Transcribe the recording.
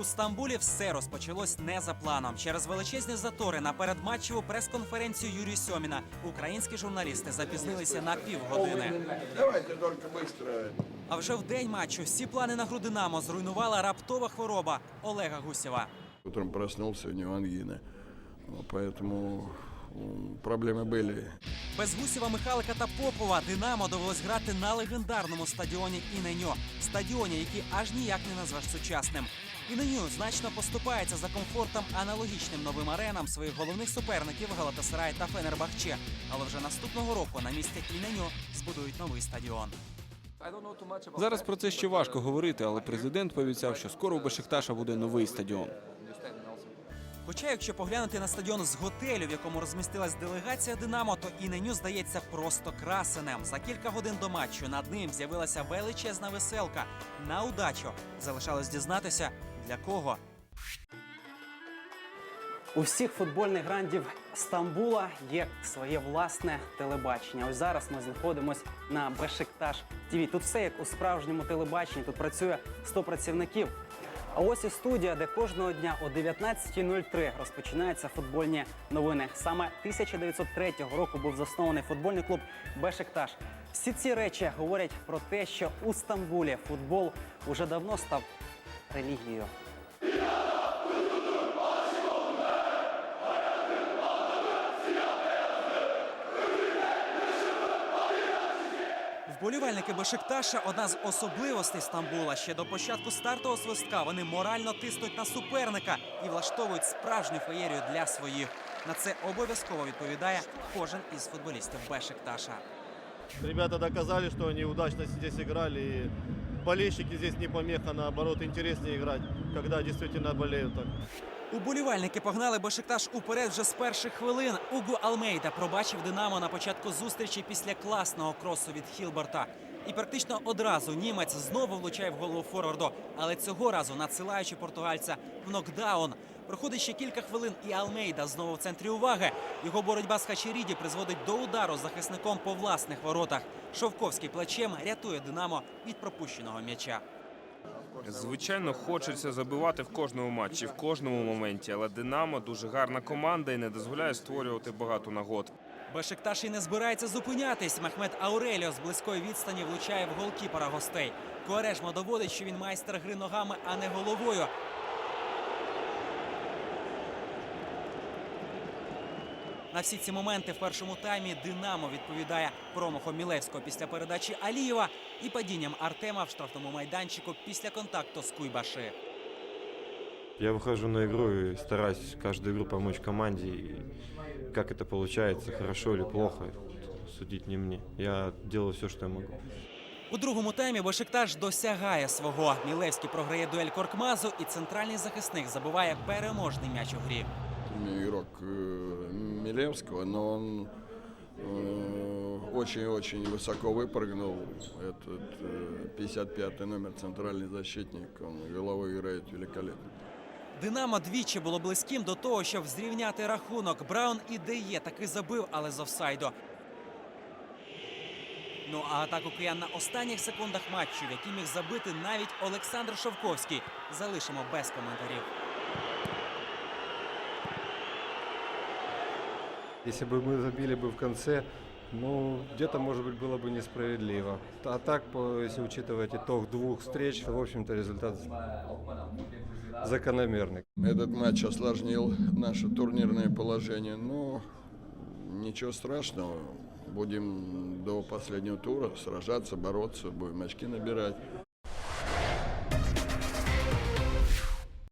У Стамбулі все розпочалось не за планом. Через величезні затори на передматчеву прес-конференцію Юрія Сьоміна українські журналісти запізнилися на півгодини. Давайте только быстро. А вже в день матчу всі плани на гру Динамо зруйнувала раптова хвороба Олега Гусєва. Утром проснулся, у него ангина. Ну, Поэтому м, проблемы были. Без Гусєва, Михалика та Попова Динамо довелось грати на легендарному стадіоні Іненьо, стадіоні, який аж ніяк не назвеш сучасним. Іненьо значно поступається за комфортом аналогічним новим аренам своїх головних суперників Галатасарай та Фенербахче. Але вже наступного року на місці Іненьо збудують новий стадіон. Зараз про це ще важко говорити, але президент пообіцяв, що скоро у Бешикташа буде новий стадіон. Хоча, якщо поглянути на стадіон з готелю, в якому розмістилась делегація Динамо, то Іненю здається просто красенем. За кілька годин до матчу над ним з'явилася величезна веселка. На удачу залишалось дізнатися для кого. У всіх футбольних грандів Стамбула є своє власне телебачення. Ось зараз ми знаходимося на Бешикташ ТВ. Тут все як у справжньому телебаченні. Тут працює 100 працівників. А ось і студія, де кожного дня о 19.03 розпочинаються футбольні новини. Саме 1903 року був заснований футбольний клуб Бешикташ. Всі ці речі говорять про те, що у Стамбулі футбол уже давно став релігією. Вболівальники Бешикташа одна з особливостей Стамбула. Ще до початку стартового свистка вони морально тиснуть на суперника і влаштовують справжню феєрію для своїх. На це обов'язково відповідає кожен із футболістів Бешикташа. Ребята доказали, что они удачно здесь играли. И болельщики здесь не помеха, наоборот, интереснее играть, когда действительно болеют так. Уболівальники погнали Бешикташ уперед вже з перших хвилин. Угу Алмейда пробачив Динамо на початку зустрічі після класного кросу від Хілберта. І практично одразу німець знову влучає в голову форварду, але цього разу надсилаючи португальця в нокдаун. Проходить ще кілька хвилин, і Алмейда знову в центрі уваги. Його боротьба з Хачеріді призводить до удару захисником по власних воротах. Шовковський плечем рятує Динамо від пропущеного м'яча. Звичайно, хочеться забивати в кожному матчі, в кожному моменті, але Динамо дуже гарна команда і не дозволяє створювати багато нагод. Бешикташ і не збирається зупинятись. Мехмед Ауреліо з близької відстані влучає в голкіпера гостей. Корежмо доводить, що він майстер гри ногами, а не головою. На всі ці моменти в першому таймі Динамо відповідає промахом Мілевського після передачі Алієва і падінням Артема в штрафному майданчику після контакту з Куйбаши. Я выхожу на игру и стараюсь каждую игру помочь команде. И как это получается, хорошо или плохо, судить не мне. Я делаю все, что я могу. У другому таймі Бешикташ досягає свого. Мілевський програє дуель Коркмазу, і центральний захисник забиває переможний м'яч у грі Игрок э, Милевского, но он э, очень-очень высоко выпрыгнул. Этот э, 55-й номер, центральный защитник, он головой играет великолепно. Динамо двічі було близьким до того, щоб зрівняти рахунок. Браун і Деє таки забив, але з офсайду. Ну а атаку киян на останніх секундах матчу, в якій міг забити навіть Олександр Шовковський, залишимо без коментарів. Если бы мы забили бы в конце, ну, где-то, может быть, было бы несправедливо. А так, если учитывать итог двух встреч, в общем-то, результат закономерный. Этот матч осложнил наше турнирное положение, но ничего страшного. Будем до последнего тура сражаться, бороться, будем очки набирать.